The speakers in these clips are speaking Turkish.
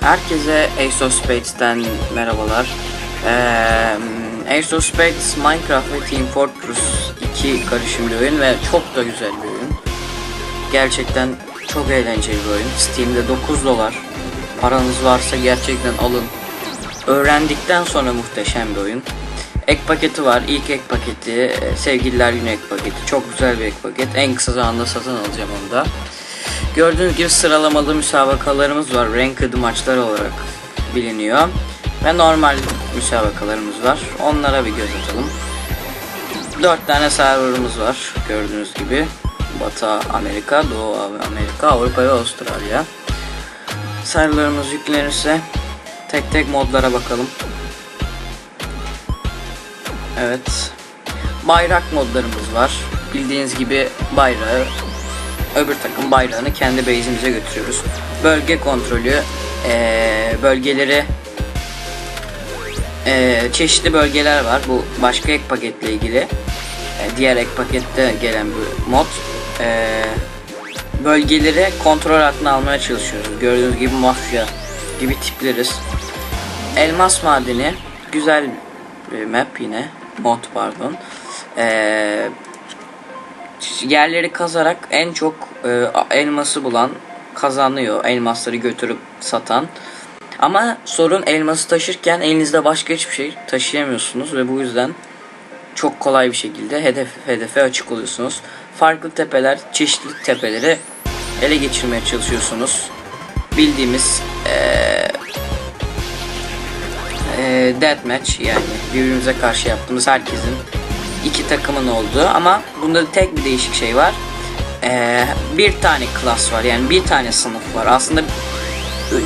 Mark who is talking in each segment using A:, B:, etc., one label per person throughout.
A: Herkese Spades'ten merhabalar. Ee, Spades Minecraft ve Team Fortress 2 karışım bir oyun ve çok da güzel bir oyun. Gerçekten çok eğlenceli bir oyun. Steam'de 9 dolar. Paranız varsa gerçekten alın. Öğrendikten sonra muhteşem bir oyun. Ek paketi var. İlk ek paketi e, Sevgililer Günü ek paketi. Çok güzel bir ek paket. En kısa zamanda satın alacağım onu da. Gördüğünüz gibi sıralamalı müsabakalarımız var. Ranked maçlar olarak biliniyor. Ve normal müsabakalarımız var. Onlara bir göz atalım. 4 tane serverımız var. Gördüğünüz gibi. Batı Amerika, Doğu Amerika, Avrupa ve Avustralya. Serverlarımız yüklenirse tek tek modlara bakalım. Evet. Bayrak modlarımız var. Bildiğiniz gibi bayrağı öbür takım bayrağını kendi base'imize götürüyoruz. Bölge kontrolü eee, bölgeleri eee, çeşitli bölgeler var. Bu başka ek paketle ilgili. Eee, diğer ek pakette gelen bir mod. Eee, bölgeleri kontrol altına almaya çalışıyoruz. Gördüğünüz gibi mafya gibi tipleriz. Elmas madeni güzel bir map yine mod pardon. Eee yerleri kazarak en çok e, elması bulan kazanıyor. Elmasları götürüp satan. Ama sorun elması taşırken elinizde başka hiçbir şey taşıyamıyorsunuz ve bu yüzden çok kolay bir şekilde hedef hedefe açık oluyorsunuz. Farklı tepeler, çeşitli tepeleri ele geçirmeye çalışıyorsunuz. Bildiğimiz eee e, deathmatch yani birbirimize karşı yaptığımız herkesin iki takımın olduğu ama bunda tek bir değişik şey var. Ee, bir tane klas var yani bir tane sınıf var. Aslında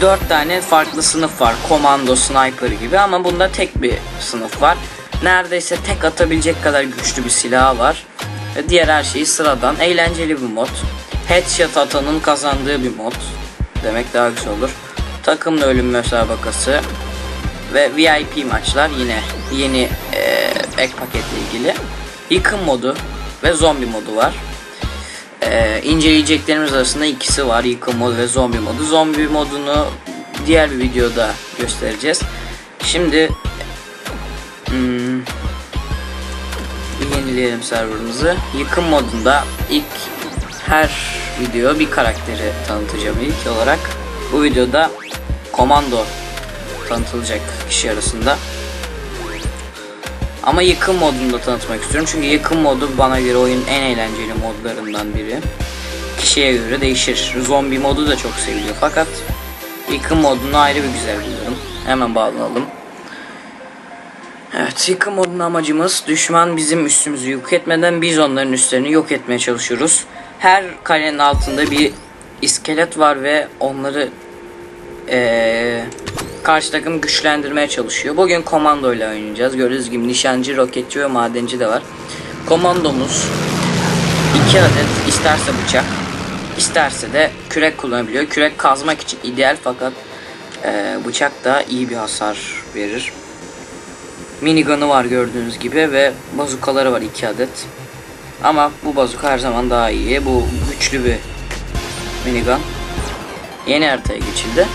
A: dört tane farklı sınıf var. Komando, sniper gibi ama bunda tek bir sınıf var. Neredeyse tek atabilecek kadar güçlü bir silah var. Ve diğer her şeyi sıradan. Eğlenceli bir mod. Headshot atanın kazandığı bir mod. Demek daha güzel olur. Takımla ölüm müsabakası ve VIP maçlar yine yeni e, ek paketle ilgili. Yıkım modu ve zombi modu var. E, inceleyeceklerimiz arasında ikisi var. Yıkım modu ve zombi modu. Zombi modunu diğer bir videoda göstereceğiz. Şimdi hmm, yenileyelim serverımızı. Yıkım modunda ilk her video bir karakteri tanıtacağım ilk olarak. Bu videoda komando tanıtılacak kişi arasında. Ama yıkım modunu da tanıtmak istiyorum. Çünkü yıkım modu bana göre oyunun en eğlenceli modlarından biri. Kişiye göre değişir. Zombi modu da çok seviliyor fakat yıkım modunu ayrı bir güzel buluyorum. Hemen bağlanalım. Evet yıkım modunun amacımız düşman bizim üstümüzü yok etmeden biz onların üstlerini yok etmeye çalışıyoruz. Her kalenin altında bir iskelet var ve onları eee karşı takım güçlendirmeye çalışıyor. Bugün komando ile oynayacağız. Gördüğünüz gibi nişancı, roketçi ve madenci de var. Komandomuz iki adet isterse bıçak, isterse de kürek kullanabiliyor. Kürek kazmak için ideal fakat e, bıçak da iyi bir hasar verir. Minigun'u var gördüğünüz gibi ve bazukaları var iki adet. Ama bu bazuka her zaman daha iyi. Bu güçlü bir minigun. Yeni haritaya geçildi.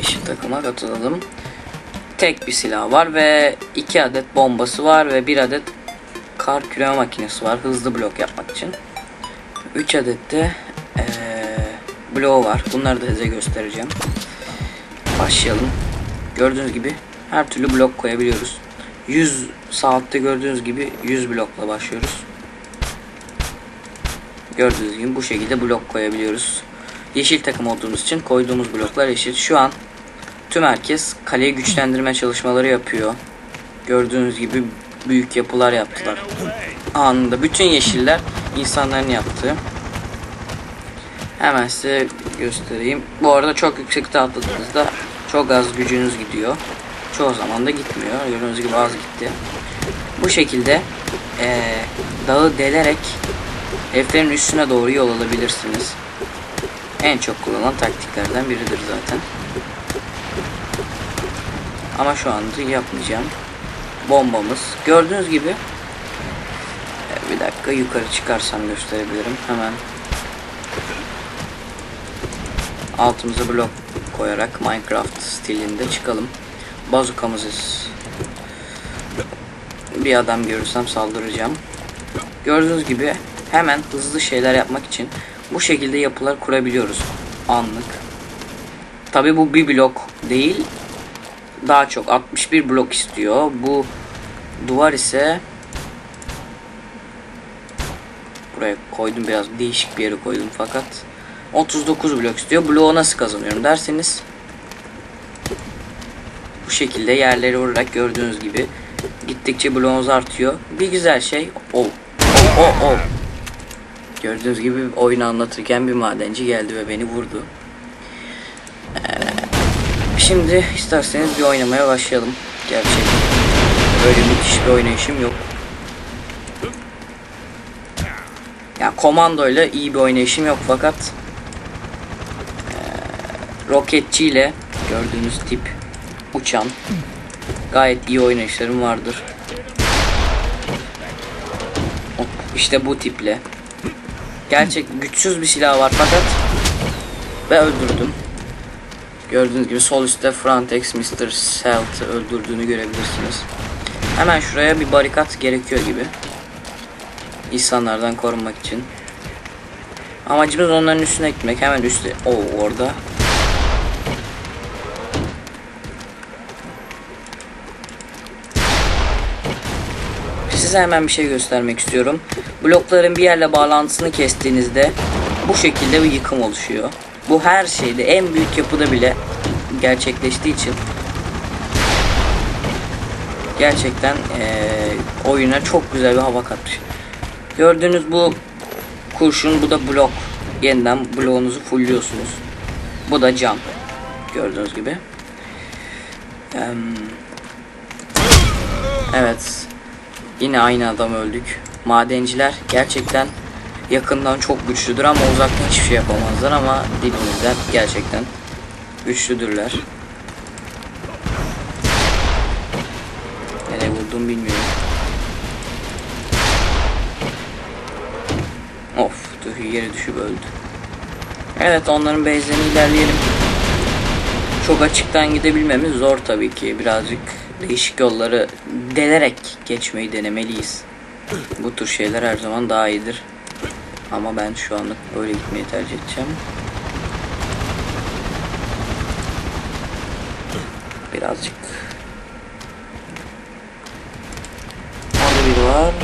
A: Yeşil takıma katılalım. Tek bir silah var ve iki adet bombası var ve bir adet kar küreme makinesi var hızlı blok yapmak için. 3 adet de ee, bloğu var. Bunları da size göstereceğim. Başlayalım. Gördüğünüz gibi her türlü blok koyabiliyoruz. 100 saatte gördüğünüz gibi 100 blokla başlıyoruz. Gördüğünüz gibi bu şekilde blok koyabiliyoruz. Yeşil takım olduğumuz için koyduğumuz bloklar yeşil. Şu an tüm herkes kaleyi güçlendirme çalışmaları yapıyor. Gördüğünüz gibi büyük yapılar yaptılar. Anında bütün yeşiller insanların yaptığı. Hemen size göstereyim. Bu arada çok yüksekte atladığınızda çok az gücünüz gidiyor. Çoğu zaman da gitmiyor. Gördüğünüz gibi az gitti. Bu şekilde eee, dağı delerek Evlerin üstüne doğru yol alabilirsiniz. En çok kullanılan taktiklerden biridir zaten. Ama şu anda yapmayacağım. Bombamız. Gördüğünüz gibi e, bir dakika yukarı çıkarsam gösterebilirim. Hemen altımıza blok koyarak Minecraft stilinde çıkalım. Bazukamızı bir adam görürsem saldıracağım. Gördüğünüz gibi hemen hızlı şeyler yapmak için bu şekilde yapılar kurabiliyoruz anlık. Tabi bu bir blok değil. Daha çok 61 blok istiyor. Bu duvar ise buraya koydum biraz değişik bir yere koydum fakat 39 blok istiyor. Bloğu nasıl kazanıyorum derseniz bu şekilde yerleri vurarak gördüğünüz gibi gittikçe bloğunuz artıyor. Bir güzel şey o o o Gördüğünüz gibi oyunu anlatırken bir madenci geldi ve beni vurdu. Ee, şimdi isterseniz bir oynamaya başlayalım. Gerçek böyle müthiş bir oynayışım yok. Ya komandoyla iyi bir oynayışım yok fakat e, roketçiyle gördüğünüz tip uçan gayet iyi oynayışlarım vardır. İşte bu tiple. Gerçek güçsüz bir silah var fakat ve öldürdüm. Gördüğünüz gibi sol üstte Frontex Mr. Selt'ı öldürdüğünü görebilirsiniz. Hemen şuraya bir barikat gerekiyor gibi. İnsanlardan korunmak için. Amacımız onların üstüne gitmek. Hemen üstte. O orada. Size hemen bir şey göstermek istiyorum. Blokların bir yerle bağlantısını kestiğinizde bu şekilde bir yıkım oluşuyor. Bu her şeyde en büyük yapıda bile gerçekleştiği için gerçekten eee, oyuna çok güzel bir hava katmış. Gördüğünüz bu kurşun bu da blok. Yeniden bloğunuzu fullliyorsunuz. Bu da cam. Gördüğünüz gibi. Evet. Yine aynı adam öldük. Madenciler gerçekten yakından çok güçlüdür ama uzaktan hiçbir şey yapamazlar ama dibimizden gerçekten güçlüdürler. Nereye vurdum bilmiyorum. Of, tüh yere düşüp öldü. Evet onların base'lerine ilerleyelim. Çok açıktan gidebilmemiz zor tabii ki. Birazcık değişik yolları delerek geçmeyi denemeliyiz. Bu tür şeyler her zaman daha iyidir. Ama ben şu anlık böyle gitmeyi tercih edeceğim. Birazcık. Orada biri var.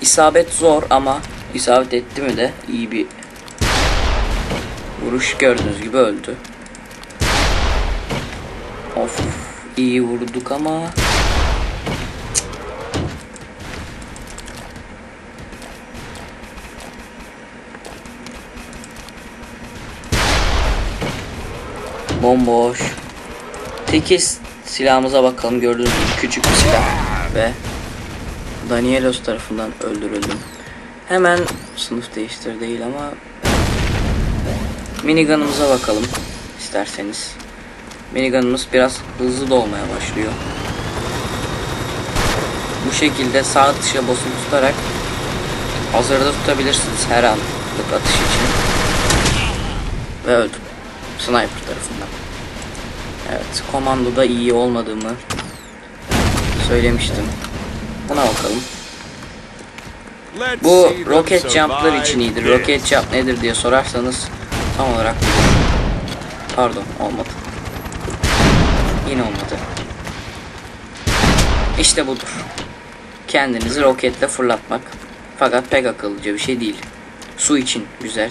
A: İsabet zor ama isabet etti mi de iyi bir vuruş gördüğünüz gibi öldü. Of iyi vurduk ama Bomboş. Tekiz silahımıza bakalım gördüğünüz gibi küçük bir silah ve Danielos tarafından öldürüldüm. Hemen sınıf değiştir değil ama minigun'ımıza bakalım isterseniz. Minigun'ımız biraz hızlı dolmaya başlıyor. Bu şekilde sağ tuşa basılı tutarak hazırda tutabilirsiniz her anlık atış için. Ve öldüm. Sniper tarafından. Evet, komandoda iyi olmadığımı söylemiştim. Buna bakalım. Bu roket jump'lar için iyidir. Roket jump nedir diye sorarsanız tam olarak. Pardon, olmadı. Yine olmadı. İşte budur. Kendinizi roketle fırlatmak. Fakat pek akıllıca bir şey değil. Su için güzel.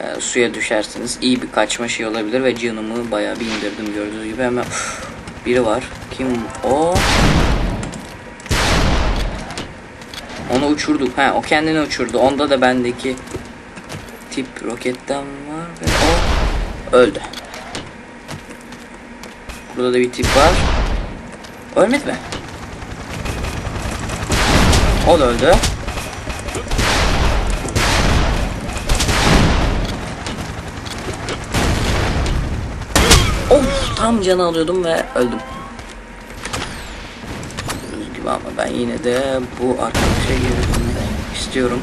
A: Ee, suya düşersiniz. iyi bir kaçma şey olabilir ve canımı bayağı bir indirdim gördüğünüz gibi hemen Uf, biri var. Kim o? Onu uçurduk. Ha o kendini uçurdu. Onda da bendeki tip roketten var ve o öldü. Burada da bir tip var. Ölmedi mi? O da öldü. Tam canı alıyordum ve öldüm. Gördüğünüz gibi ama ben yine de bu arkadaşa geri dönmek istiyorum.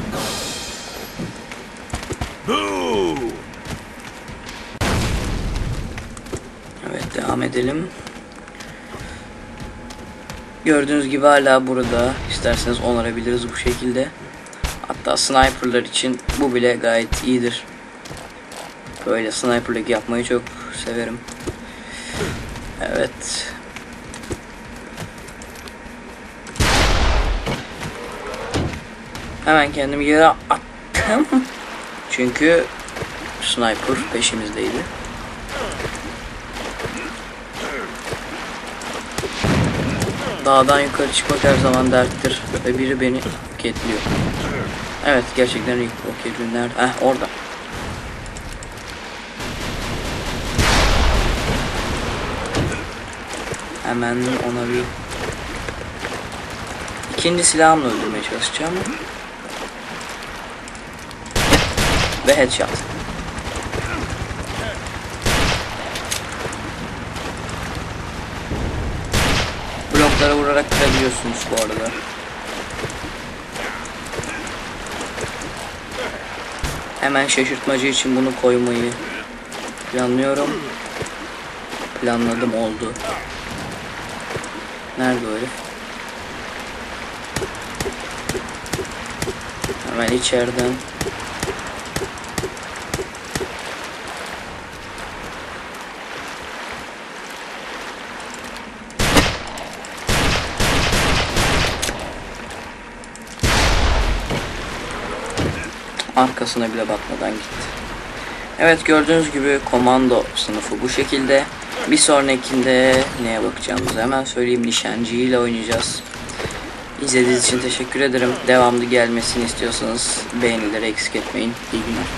A: Evet devam edelim. Gördüğünüz gibi hala burada. İsterseniz onarabiliriz bu şekilde. Hatta sniperlar için bu bile gayet iyidir. Böyle sniperlık yapmayı çok severim. Evet. Hemen kendimi yere attım. Çünkü sniper peşimizdeydi. Dağdan yukarı çıkmak her zaman derttir ve biri beni roketliyor. Evet gerçekten roketliyor. Nerede? Heh orada. Hemen ona bir ikinci silahımla öldürmeye çalışacağım. Ve headshot. Bloklara vurarak kırabiliyorsunuz bu arada. Hemen şaşırtmacı için bunu koymayı planlıyorum. Planladım oldu. Nerede o herif? Hemen içeriden. Arkasına bile bakmadan gitti. Evet gördüğünüz gibi komando sınıfı bu şekilde. Bir sonrakinde neye bakacağımızı hemen söyleyeyim. Nişancı ile oynayacağız. İzlediğiniz için teşekkür ederim. Devamlı gelmesini istiyorsanız beğenileri eksik etmeyin. İyi günler.